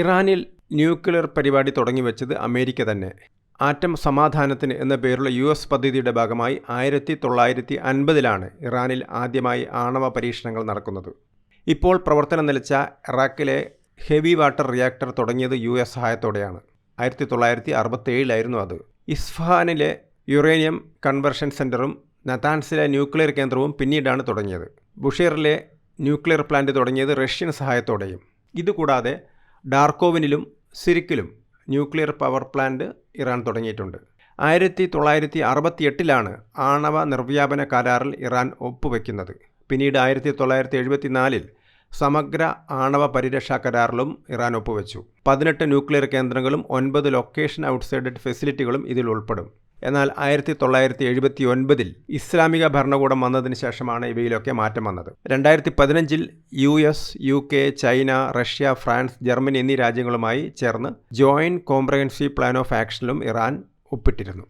ഇറാനിൽ ന്യൂക്ലിയർ പരിപാടി തുടങ്ങിവെച്ചത് അമേരിക്ക തന്നെ. ആറ്റം സമാധാനത്തിന് എന്ന പേരുള്ള യു എസ് പദ്ധതിയുടെ ഭാഗമായി ആയിരത്തി തൊള്ളായിരത്തി അൻപതിലാണ് ഇറാനിൽ ആദ്യമായി ആണവ പരീക്ഷണങ്ങൾ നടക്കുന്നത്. ഇപ്പോൾ പ്രവർത്തനം നിലച്ച ഇറാഖിലെ ഹെവി വാട്ടർ റിയാക്ടർ തുടങ്ങിയത് യു എസ് സഹായത്തോടെയാണ്. ആയിരത്തി തൊള്ളായിരത്തി അറുപത്തേഴിലായിരുന്നു അത്. ഇസ്ഫഹാനിലെ യുറേനിയം കൺവെർഷൻ സെന്ററും നതാൻസിലെ ന്യൂക്ലിയർ കേന്ദ്രവും പിന്നീടാണ് തുടങ്ങിയത്. ബുഷീറിലെ ന്യൂക്ലിയർ പ്ലാന്റ് തുടങ്ങിയത് റഷ്യൻ സഹായത്തോടെയും. ഇതുകൂടാതെ ഡാർക്കോവിനിലും സിരിക്കിലും ന്യൂക്ലിയർ പവർ പ്ലാന്റ് ഇറാൻ തുടങ്ങിയിട്ടുണ്ട്. ആയിരത്തി തൊള്ളായിരത്തി അറുപത്തി എട്ടിലാണ് ആണവ നിർവ്യാപന കരാറിൽ ഇറാൻ ഒപ്പുവെക്കുന്നത്. പിന്നീട് ആയിരത്തി തൊള്ളായിരത്തി എഴുപത്തിനാലിൽ സമഗ്ര ആണവ പരിരക്ഷാ കരാറിലും ഇറാൻ ഒപ്പുവെച്ചു. പതിനെട്ട് ന്യൂക്ലിയർ കേന്ദ്രങ്ങളും ഒൻപത് ലൊക്കേഷൻ ഔട്ട്സൈഡഡ് ഫെസിലിറ്റികളും ഇതിൽ ഉൾപ്പെടും. എന്നാൽ ആയിരത്തി തൊള്ളായിരത്തി എഴുപത്തി ഒൻപതിൽ ഇസ്ലാമിക ഭരണകൂടം വന്നതിന് ശേഷമാണ് ഇവയിലൊക്കെ മാറ്റം വന്നത്. രണ്ടായിരത്തി പതിനഞ്ചിൽ U S U K China Russia France Germany എന്നീ രാജ്യങ്ങളുമായി ചേർന്ന് ജോയിന്റ് കോംപ്രഹെൻസീവ് പ്ലാൻ ഓഫ് ആക്ഷനിലും ഇറാൻ ഒപ്പിട്ടിരുന്നു.